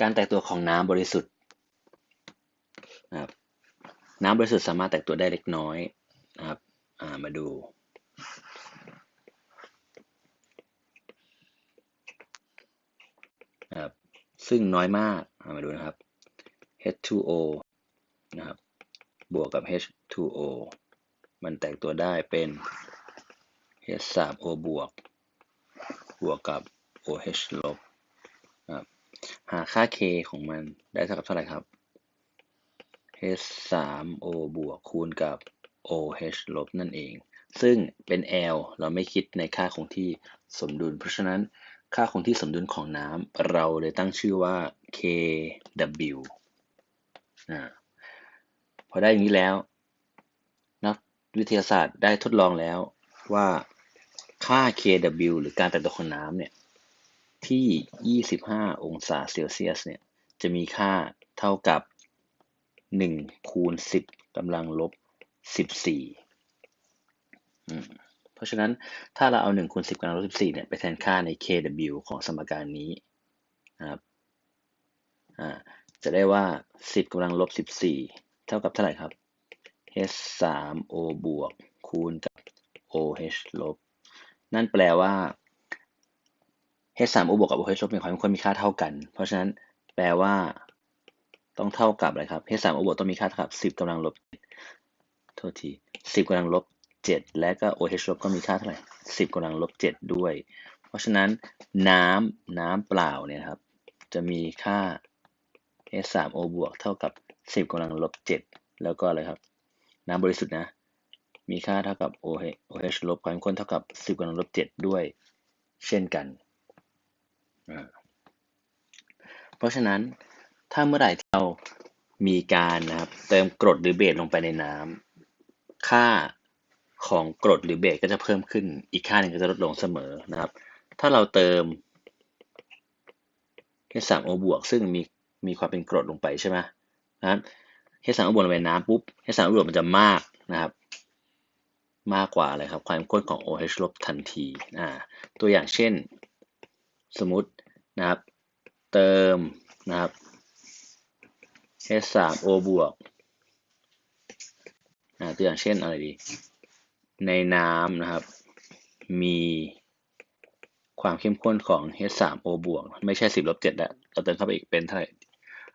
การแตกตัวของน้ำบริสุทธิ์นะครับน้ำบริสุทธิ์สามารถแตกตัวได้เล็กน้อยนะครับมาดูครับซึ่งน้อยมากมาดูนะครับ H2O นะครับ บวกกับ H2O มันแตกตัวได้เป็น H3O บวก บวกกับ OH ลบ หาค่า K ของมันได้เท่ากับเท่าไหร่ครับ H3O บวกคูณกับ OH ลบนั่นเอง ซึ่งเป็น L เราไม่คิดในค่าคงที่สมดุล เพราะฉะนั้นค่าคงที่สมดุลของน้ำเราเลยตั้งชื่อว่า KW นะพอได้อย่างนี้แล้ว นักวิทยาศาสตร์ได้ทดลองแล้วว่าค่า KW หรือการแตกตัวของน้ำเนี่ย ที่ 25 องศาเซลเซียสเนี่ยจะมีค่าเท่ากับ 1 คูณ 10กำลังลบ 14 เพราะฉะนั้นถ้าเราเอา 1 คูณ 10กำลังลบ 14 เนี่ยไปแทนค่าใน kW ของสมการนี้นะครับจะได้ว่า 10กำลังลบ 14 เท่ากับเท่าไหร่ครับ h3o บวกคูณกับ oh ลบ นั่นแปลว่า h3o บวกกับ oh ลบเป็นความควรมีค่าเท่ากัน เพราะฉะนั้นแปลว่าต้องเท่ากับอะไรครับ h3o บวกต้องมีค่าเท่ากับ 10กำลังลบโทษที10กำลังลบ7และก็ OH ลบก็มีค่าเท่าไหร่10กำลังลบ7ด้วย เพราะฉะนั้นน้ำน้ำเปล่าเนี่ยครับ จะมีค่า H3O บวกเท่ากับ 10กำลังลบ7แล้วก็อะไรครับ น้ำบริสุทธิ์นะ มีค่าเท่ากับ OH ลบความข้นเท่ากับ 10กำลังลบ7ด้วย เช่นกัน เพราะฉะนั้นถ้าเมื่อไหร่ที่เรามีการนะครับเติมกรดหรือเบสลงไปในน้ำค่าของกรดหรือเบสก็จะเพิ่มขึ้น อีกค่าหนึ่งก็จะลดลงเสมอนะครับ ถ้าเราเติม H3O บวกซึ่งมีมีความเป็นกรดลงไปใช่ไหมนะครับ H3O บวกลงไปน้ำปุ๊บ H3O บวกมันจะมากนะครับ มากกว่าอะไรครับความข้นของ OH ลบทันทีอ่าตัวอย่างเช่น สมมตินะครับเติมนะครับ H3O บวกนะตัวอย่างเช่นอะไรดี ในน้ำนะครับ มีความเข้มข้นของ H3O บวกไม่ใช่ 10ลบ7แล้วเราเติมเข้าไปอีกเป็นเท่าไหร่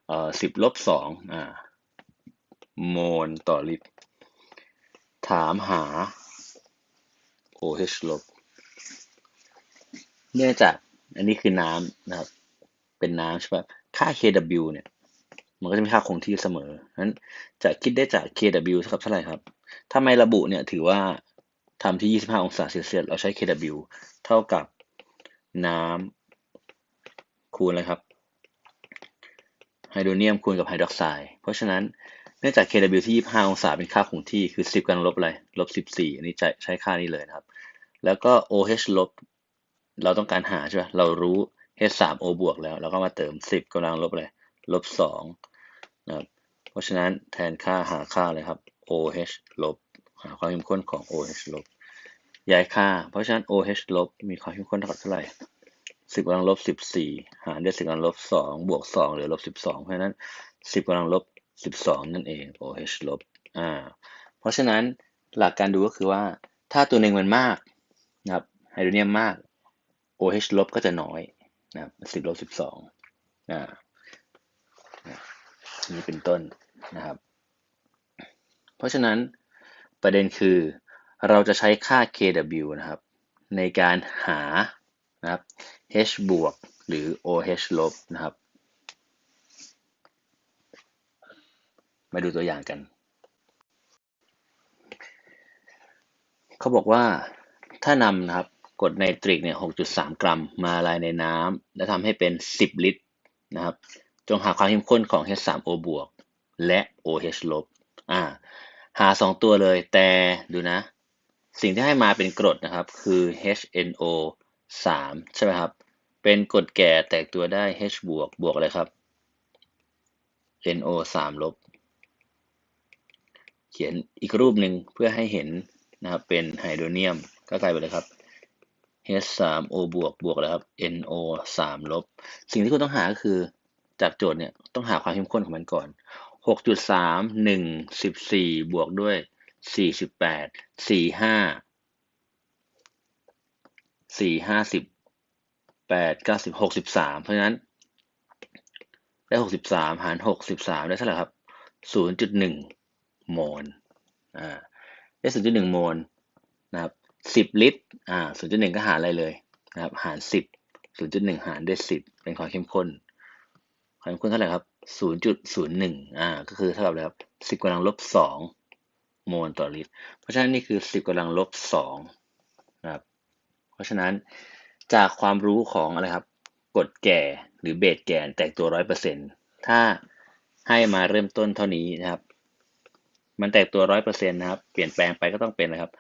เอ่อ10ลบ2อ่าโมลต่อลิตร ถามหา OH ลบเนื่องจาก อันนี้คือน้ำนะครับ เป็นน้ำใช่ไหมค่า KW เนี่ย มันก็จะมีค่าคงที่เสมอนั้นจะคิดได้จาก KW เท่ากับเท่าไหร่ครับ ถ้าไม่ระบุเนี่ยถือว่าทำที่ 25 องศาเซลเซียส เราใช้ kW เท่ากับน้ำคูณอะไรครับ ไฮโดรเนียมคูณกับไฮดรอกไซด์ เพราะฉะนั้นเนื่องจาก kW ที่ 25 องศาเป็นค่าคงที่คือ 10กำลังลบอะไรลบ 14 อันนี้ใช้ใช้ค่านี้เลยนะครับ แล้วก็ OH ลบ เราต้องการหาใช่ไหมเรารู้ H3O บวกแล้ว เราก็มาเติม 10กำลังลบอะไรลบ2นะครับ เพราะฉะนั้นแทนค่าหาค่าเลยครับ OH ลบหาความเข้มข้นของ OH ลบย้ายค่า เพราะฉะนั้น OH ลบมีความเข้มข้นเท่ากับเท่าไหร่10กำลังลบ14 หารด้วย10กำลังลบ2บวก2เหลือลบ12 เพราะฉะนั้น 10กำลังลบ12 นั่นเอง OH ลบอ่าเพราะฉะนั้นหลักการดูก็คือว่าถ้าตัวหนึ่งมันมากนะครับไฮโดรเนียมมาก OH ลบก็จะน้อยนะครับ10ลบ12อ่านี่เป็นต้นนะครับ เพราะฉะนั้นประเด็นคือเราจะใช้ค่า kW นะครับ ในการหานะครับ H บวกหรือ OH ลบนะครับ มาดูตัวอย่างกัน เขาบอกว่าถ้านำนะครับ กรดไนตริกเนี่ย 6.3 กรัมมาละลายในน้ำและทำให้เป็น 10 ลิตรนะครับ จงหาความเข้มข้นของ H3O บวกและ OH ลบอ่าหา 2 ตัวเลยแต่ดูนะ สิ่งที่ให้มาเป็นกรดนะครับ คือ HNO 3 ใช่ไหมครับ เป็นกรดแก่แตกตัวได้ H บวกบวกอะไรครับ NO 3ลบ เขียนอีกรูปหนึ่งเพื่อให้เห็นนะครับเป็นไฮโดรเนียมก็กลายเป็นอะไรครับ H สาม O บวกบวกแล้วครับ NO สามลบ สิ่งที่คุณต้องหาก็คือจากโจทย์เนี่ยต้องหาความเข้มข้นของมันก่อนหกจุดสามหนึ่งสิบวกด้วยสี่สิบแปดสี่ห้าสี่ห้าสิบแปดเพราะฉะนั้น ได้หกสิบสามหารหกสิบสามได้เท่าไหร่ครับศูนย์จุดหนึ่งโมล อ่า ได้ศูนย์จุดหนึ่งโมลนะครับ สิบลิตรอ่าศูนย์จุดหนึ่งก็หารอะไรเลยนะครับหารสิบศูนย์จุดหนึ่งหารด้วยสิบเป็นความเข้มข้น ความเข้มข้นเท่าไหร่ครับศูนย์จุดศูนย์หนึ่งอ่าก็คือเท่ากับอะไรครับสิบกำลังลบสองโมลต่อลิตร เพราะฉะนั้นนี่คือสิบกำลังลบสองนะครับเพราะฉะนั้นจากความรู้ของอะไรครับกฎแก่หรือเบสแกนแตกตัวร้อยเปอร์เซ็นต์ถ้าให้มาเริ่มต้นเท่านี้นะครับ มันแตกตัวร้อยเปอร์เซ็นต์นะครับ เปลี่ยนแปลงไปก็ต้องเป็นนะครับ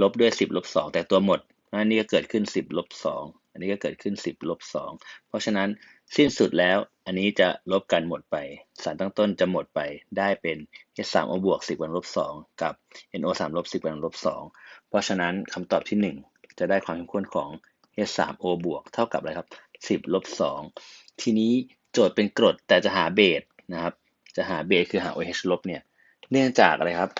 ลบด้วยสิบลบสองแตกตัวหมดอันนี้ก็เกิดขึ้นสิบลบสองอันนี้ก็เกิดขึ้นสิบลบสองเพราะฉะนั้นสิ้นสุดแล้วอันนี้จะลบกันหมดไป สารตั้งต้นจะหมดไปได้เป็น H 3 O บวก 10กำลังลบ2กับ NO 3ลบ10กำลังลบ2เพราะฉะนั้นคำตอบที่ 1 จะได้ความเข้มข้นของ H 3 O บวกเท่ากับอะไรครับ 10ลบ2ทีนี้โจทย์เป็นกรดแต่จะหาเบสนะครับ จะหาเบสคือหา OH ลบเนี่ย เนื่องจากอะไรครับ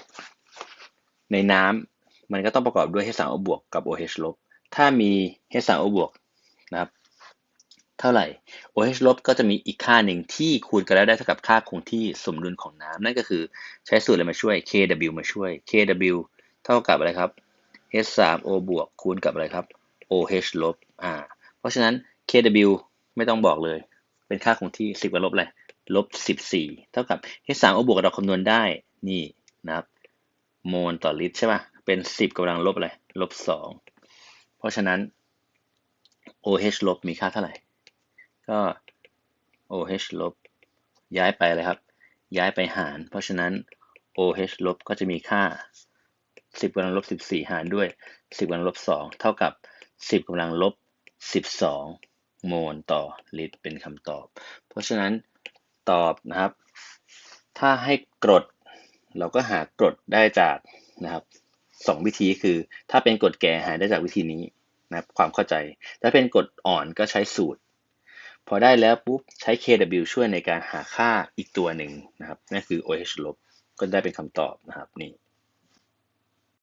ในน้ำ มันก็ต้องประกอบด้วย H 3 O บวกกับ OH ลบ ถ้ามี H 3 O บวกนะครับเท่าไหร่ OH ลบก็จะมีอีกค่าหนึ่งที่คูณกันแล้วได้เท่ากับค่าคงที่สมดุลของน้ำนั่นก็คือใช้สูตรอะไรมาช่วย KW มาช่วย KW เท่ากับอะไรครับ H 3 O บวกคูณกับอะไรครับ OH ลบอ่าเพราะฉะนั้น KW ไม่ต้องบอกเลย เป็นค่าคงที่ 10กับลบอะไรลบ 14 เท่ากับ H 3 O บวกเราคำนวณได้นี่นะครับโมลต่อลิตรใช่ป่ะ เป็น 10กำลังลบอะไรลบ2เพราะฉะนั้น OH ลบมีค่าเท่าไหร่ ก็ OH ลบย้ายไปเลยครับ ย้ายไปหาร เพราะฉะนั้น OH ลบก็จะมีค่า 10กำลังลบ14 หารด้วย 10กำลังลบ2เท่ากับ 10กำลังลบ12 โมลต่อลิตรเป็นคำตอบ เพราะฉะนั้นตอบนะครับ ถ้าให้กรด เราก็หากรดได้จากนะครับ สองวิธีคือ ถ้าเป็นกฎแก่หาได้จากวิธีนี้นะครับความเข้าใจ ถ้าเป็นกฎอ่อนก็ใช้สูตร พอได้แล้วปุ๊บใช้ KW ช่วยในการหาค่าอีกตัวหนึ่งนะครับนั่นคือ OH ลบก็ได้เป็นคำตอบนะครับนี่